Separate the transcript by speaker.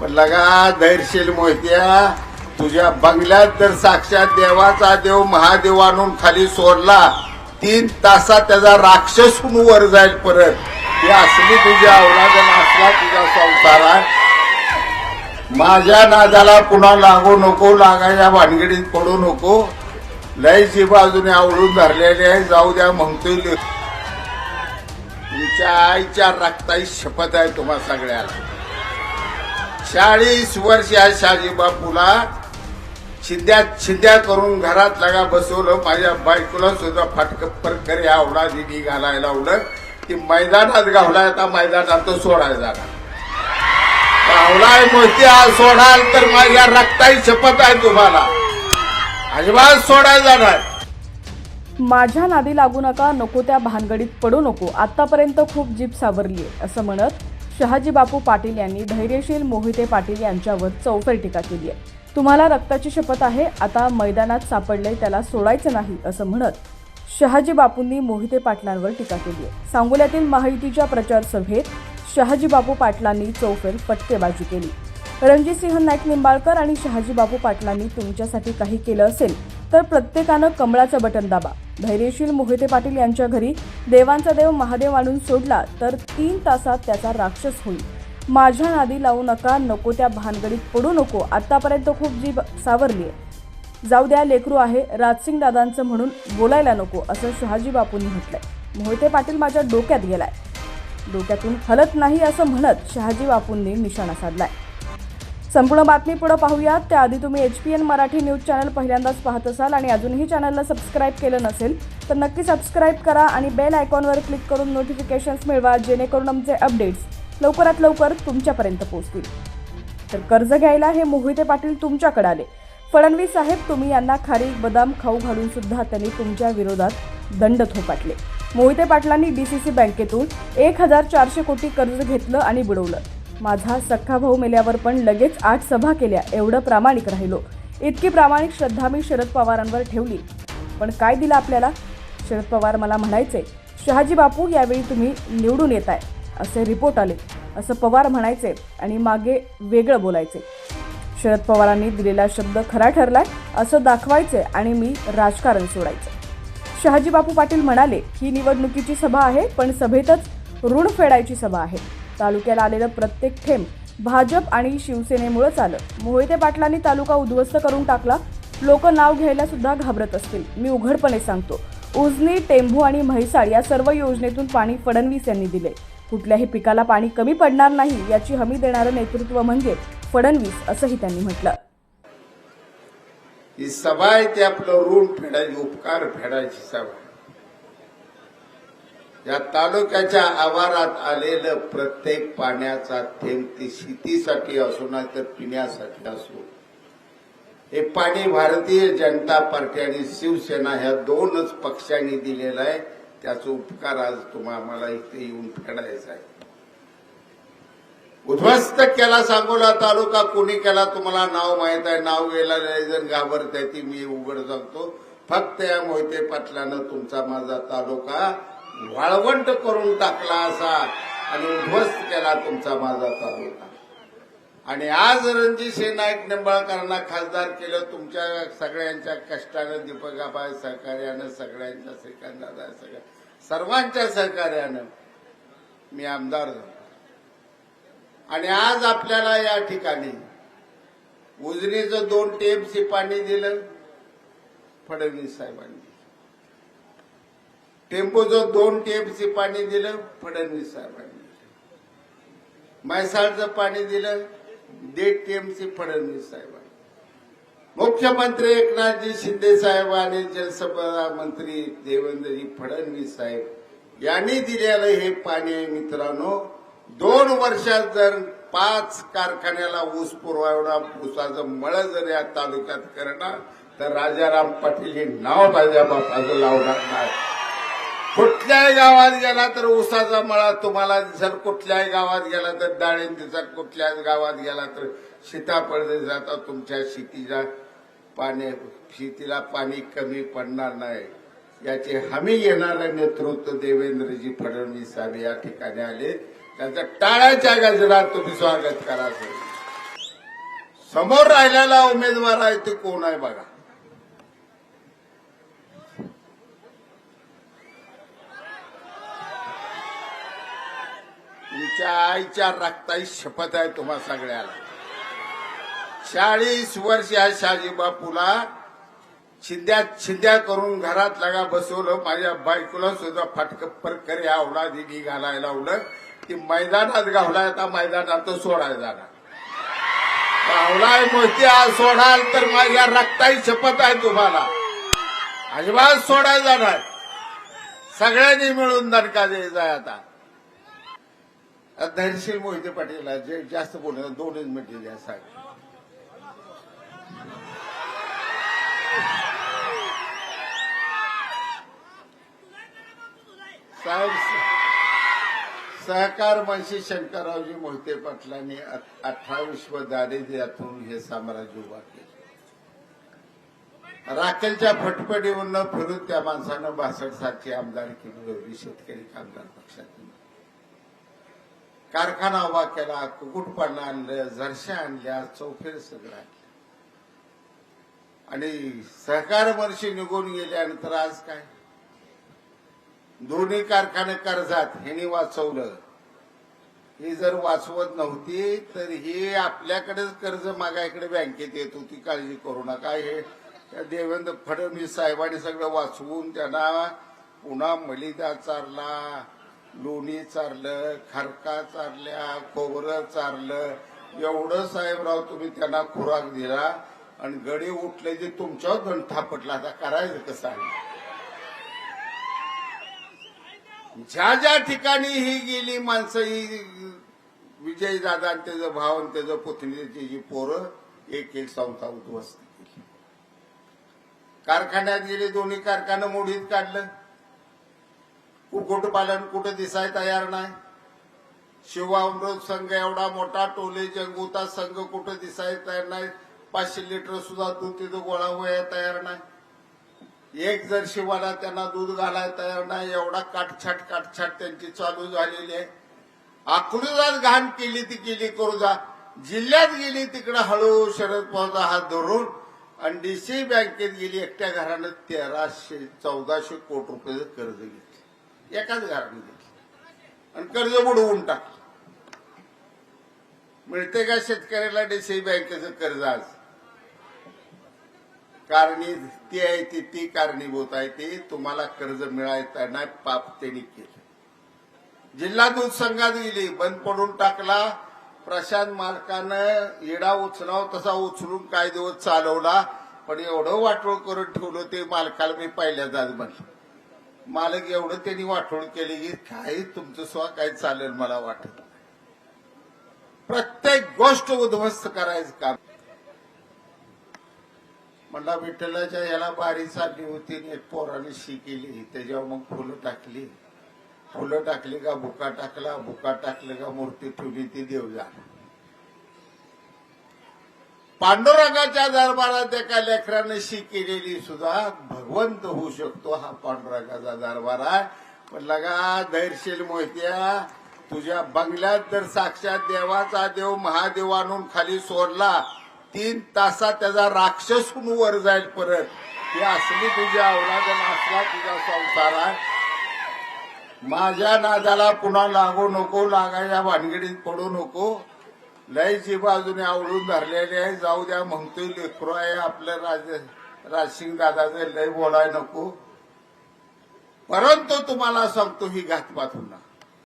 Speaker 1: पण लगा धैर्यशील मोहित्या तुझ्या बंगल्यात जर साक्षात देवाचा देव महादेव आणून खाली सोडला. तीन तासात त्याचा राक्षस होऊन वर जाईल परत. ही असली तुझ्या अवलादन असला तुझा संसार आहे. माझ्या नादाला पुन्हा लागू नको लागायच्या भानगडीत पडू नको. लयची बाजूने आवडून धरलेले आहे जाऊ द्या म्हणतोय तुमच्या आईच्या रक्ताची शपथ आहे तुम्हा सगळ्याला. चाळीस वर्ष या शाजी बापूला शिद्या शिद्या करून घरात लगा बसवलं. माझ्या बायकोला सुद्धा फाटकप्पर करे आवडा दिदी घालायला लावलं. ती मैदानात गावलाय आता मैदानात तो सोडायला जाणार. गावलाय मोठी आज सोडाल तर माझ्या रक्ताची शपथ आहे तुम्हाला. अजिबात सोडायला जाणार.
Speaker 2: माझ्या नादी लागू नका नको त्या भानगडीत पडू नको. आतापर्यंत खूप जीप सावरली आहे असं म्हणत शहाजी बापू पाटील यांनी धैर्यशील मोहिते पाटील यांच्यावर चौफेर टीका केली आहे. तुम्हाला रक्ताची शपथ आहे आता मैदानात सापडले त्याला सोडायचं नाही असं म्हणत शहाजी बापूंनी मोहिते पाटलांवर टीका केली आहे. सांगोल्यातील महायुतीच्या प्रचार सभेत शहाजी बापू पाटलांनी चौफेर फटकेबाजी केली. रणजितसिंह नाईक निंबाळकर आणि शहाजी बापू पाटलांनी तुमच्यासाठी काही केलं असेल तर प्रत्येकानं कमळाचं बटन दाबा. धैर्यशील मोहिते पाटील यांच्या घरी देवांचा देव महादेव आणून सोडला तर तीन तासात त्याचा राक्षस होईल. माझ्या नादी लावू नका नको त्या भानगडीत पडू नको. आतापर्यंत खूप जीभ सावरली आहे. जाऊ द्या लेकरू आहे. राजसिंग दादांचं म्हणून बोलायला नको असं शहाजी बापूंनी म्हटलंय. मोहिते पाटील माझ्या डोक्यात गेलाय. डोक्यातून हलत नाही असं म्हणत शहाजी बापूंनी निशाणा साधलाय. संपूर्ण बातमी पुढे पाहूयात. त्याआधी तुम्ही H P N Marathi news channel पहिल्यांदाच पाहत असाल आणि अजूनही चॅनलला सबस्क्राईब केलं नसेल तर नक्की सबस्क्राईब करा आणि बेल आयकॉनवर क्लिक करून नोटिफिकेशन्स मिळवा जेणेकरून आमचे अपडेट्स लवकरात लवकर तुमच्यापर्यंत पोहोचतील. तर कर्ज घ्यायला हे मोहिते पाटील तुमच्याकडे आले. फडणवीस साहेब तुम्ही यांना खारीक बदाम खाऊ घालून सुद्धा त्यांनी तुमच्या विरोधात दंड थोपाटले. मोहिते पाटलांनी डी सी सी बँकेतून एक हजार चारशे कोटी कर्ज घेतलं आणि बुडवलं. माझा सख्खा भाऊ मेल्यावर पण लगेच आठ सभा केल्या एवढं प्रामाणिक राहिलो. इतकी प्रामाणिक श्रद्धा मी शरद पवारांवर ठेवली. पण काय दिलं आपल्याला? शरद पवार मला म्हणायचे शहाजी बापू यावेळी तुम्ही निवडून येत आहे असे रिपोर्ट आले. असं पवार म्हणायचे आणि मागे वेगळं बोलायचे. शरद पवारांनी दिलेला शब्द खरा ठरलाय असं दाखवायचे आणि मी राजकारण सोडायचं. शहाजी बापू पाटील म्हणाले ही निवडणुकीची सभा आहे पण सभेतच ऋण फेडायची सभा आहे. तालुक्याला आलेलं प्रत्येक थेंब भाजप आणि शिवसेनेमुळेच आलं. मोहिते पाटलांनी तालुका उद्ध्वस्त करून टाकला. लोक नाव घ्यायला सुद्धा घाबरत असतील. मी उघडपणे सांगतो. उजनी टेंभू आणि म्हैसाळ या सर्व योजनेतून पाणी फडणवीस यांनी दिले कुठल्याही पिकाला पाणी कमी पडणार नाही याची हमी देणारं नेतृत्व म्हणजे फडणवीस असंही त्यांनी म्हटलं.
Speaker 1: ही सभा आहे ते आपलं ऋण फेडायची उपकार फेडायची सभा या तालुक्याच्या आवारात आलेलं प्रत्येक पाण्याचा थेंब ती शेतीसाठी असो ना तर पिण्यासाठी असो. हे पाणी भारतीय जनता पार्टी आणि शिवसेना ह्या दोनच पक्षांनी दिलेलं आहे. त्याचा उपकार आज तुम्हा आम्हाला इथे येऊन फेडायचा आहे. उद्ध्वस्त केला सांगोला तालुका कोणी केला तुम्हाला नाव माहीत आहे? नाव गेला जण घाबरत आहे ती मी उघड सांगतो. फक्त या मोहिते पाटलानं तुमचा माझा तालुका वाळवंट करून टाकला असा आणि उद्ध्वस्त केला तुमचा माझा तालुका. आणि आज रणजितसिंह नाईक निंबाळकरांना खासदार केलं तुमच्या सगळ्यांच्या कष्टानं दीपक सहकार्यानं सगळ्यांच्या श्रीकांतदादा सगळ्या सर्वांच्या सहकार्यानं मी आमदार झालो. आणि आज आपल्याला या ठिकाणी उजनीचं दोन टेमसी पाणी दिलं फडणवीस साहेबांनी. टेम्पोचं दोन टीएमसी पाणी दिलं फडणवीस साहेबांनी. म्हैसाळचं पाणी दिलं दीड टीएमसी फडणवीस साहेबांनी. मुख्यमंत्री एकनाथजी शिंदे साहेब आणि जलसंपदा मंत्री देवेंद्रजी फडणवीस साहेब यांनी दिलेलं हे पाणी आहे मित्रांनो दोन वर्षात जर पाच कारखान्याला ऊस पुरवा ऊसाचं मळ जर या तालुक्यात करणार तर राजाराम पाटील हे नाव माझ्या बापाचं लावणार नाही. कुठल्याही गावात गेला तर ऊसाचा मळा तुम्हाला दिसल कुठल्याही गावात गेला तर डाळिंब दिसत कुठल्याच गावात गेला तर सीताफळ दिसत तुमच्या शेतीच्या पाणी शेतीला पाणी कमी पडणार नाही. याची हमी घेणारं नेतृत्व देवेंद्रजी फडणवीस साहेब या ठिकाणी आले. त्यांचा टाळ्याच्या गजरात तुम्ही स्वागत करा. समोर राहिलेला उमेदवार आहे ते कोण आहे बघा. तुमच्या आईच्या रक्ताई शपथ आहे तुम्हा सगळ्याला. चाळीस वर्ष या शहाजी बापूला छिंद्या छिंद्या करून घरात लगा बसवलं. माझ्या बायकोला सुद्धा फाटकप्पर करे आवडा दिगी घालायला लावलं. ती मैदानात गावलाय आता मैदानात सोडायला जाणार. गावलाय मोठी सोडाल तर माझ्या रक्ताची शपथ आहे तुम्हाला. अजिबात सोडायला जाणार. सगळ्यांनी मिळून दणका द्यायचा आता. धैर्यशील मोहिते पाटील जे जास्त बोलणार दोनच मिनिटे द्या साहेब साहेब सहकार मंत्री शंकररावजी मोहिते पाटलांनी अठ्ठावीस व दारिद्र्यातून हे साम्राज्य उभा केलं. राखेलच्या फटफटीवरनं फिरून त्या माणसानं बासष्ट सालची आमदारकी मिळवली शेतकरी कामगार पक्षातून. कारखाना उभा केला कुकुटपानं आणलं झरशा आणल्या चौफेर सगळं आणलं. आणि सहकार वर्ष निघून गेल्यानंतर आज काय? दोन्ही कारखाने कर्जात ह्यांनी वाचवलं. ही जर वाचवत नव्हती तर ही आपल्याकडेच कर्ज मागायकडे बँकेत येत होती. काळजी करू नका. हे देवेंद्र फडणवीस साहेबांनी सगळं वाचवून त्यांना पुन्हा मलिदा चारला. लोणी चारलं खरका चारल्या खोबरं चारलं. एवढं साहेबराव तुम्ही त्यांना खुराक दिला आणि गडी उठले जे तुमच्यावर धन थापटला आता करायचं कसं आहे? ज्या ज्या ठिकाणी ही गेली माणसं ही विजय दादा आणि त्याचं भाव आणि त्याचं पुतणीची जी पोरं एक एक संस्था उद्ध्वस्त केली. कारखान्यात गेले दोन्ही कारखानं मोडीत काढलं. कुक्कुटपालन कुठं दिसाय तयार नाही? शिवामृत संघ एवढा मोठा टोले जंगुता संघ कुठं दिसाय तयार नाही? पाचशे लिटर सुद्धा दूध तिथं गोळा व्हायला तयार नाही. एक जर शिवाला त्यांना दूध घालायला तयार नाही एवढा काटछाट काटछाट त्यांची चालू झालेली आहे. अकलूजात घाण केली ती केली करू जा जिल्ह्यात गेली तिकडे हळू शरद पवारचा हात धरून आणि डीसी बँकेत गेली एकट्या घरानं तेराशे चौदाशे कोटी रुपये कर्ज घेतलं. एकाच घराने घेतली आणि कर्ज बुडवून टाकलं मिळते का शेतकऱ्याला डीसी बँकेचं कर्ज आज? कारणी ती आहे ती ती कारणीभूत आहे ती. तुम्हाला कर्ज मिळायचं नाही पाप त्यांनी केलं. जिल्हा दूध संघात गेली बंद पडून टाकला. प्रशांत मालकानं इडा उचलाव तसा उचलून काही दिवस चालवला पण एवढं वाटोळ करून ठेवलं ते मालकाला मी पहिल्यांदाच म्हणलं. मालक एवढं त्यांनी वाटोळ केली की काही तुमचं स्व काय चालेल मला वाटत प्रत्येक गोष्ट उद्ध्वस्त करायचं काम. म्हणला विठ्ठलाच्या याला बारी चालली होती एक पोराने शी केली. त्याच्यावर मग फुलं टाकली. फुलं टाकली का भुका टाकला? भुका टाकले का मूर्ती ठेवली ती देव झाला पांडुरंगाच्या दरबारात एका लेकराने शी केलेली सुद्धा भगवंत होऊ शकतो हा पांडुरंगाचा दरबार आहे. पण लगा धैर्यशील मोहित्या तुझ्या बंगल्यात जर साक्षात देवाचा देव महादेव आणून खाली सोडला तीन तासात त्याचा राक्षस वर जाईल परत. ही असली तुझ्या अवलादन असला तुझा संसार आहे. माझ्या नादाला पुन्हा लागू नको लागायच्या भानगडीत पडू नको. लयची बाजूने आवडून धरलेले आहे. जाऊ द्या म्हणतोय लेकरो आहे आपलं राज राजसिंग दादाचं लय बोलाय नको. परंतु तुम्हाला सांगतो ही घातपात होणार.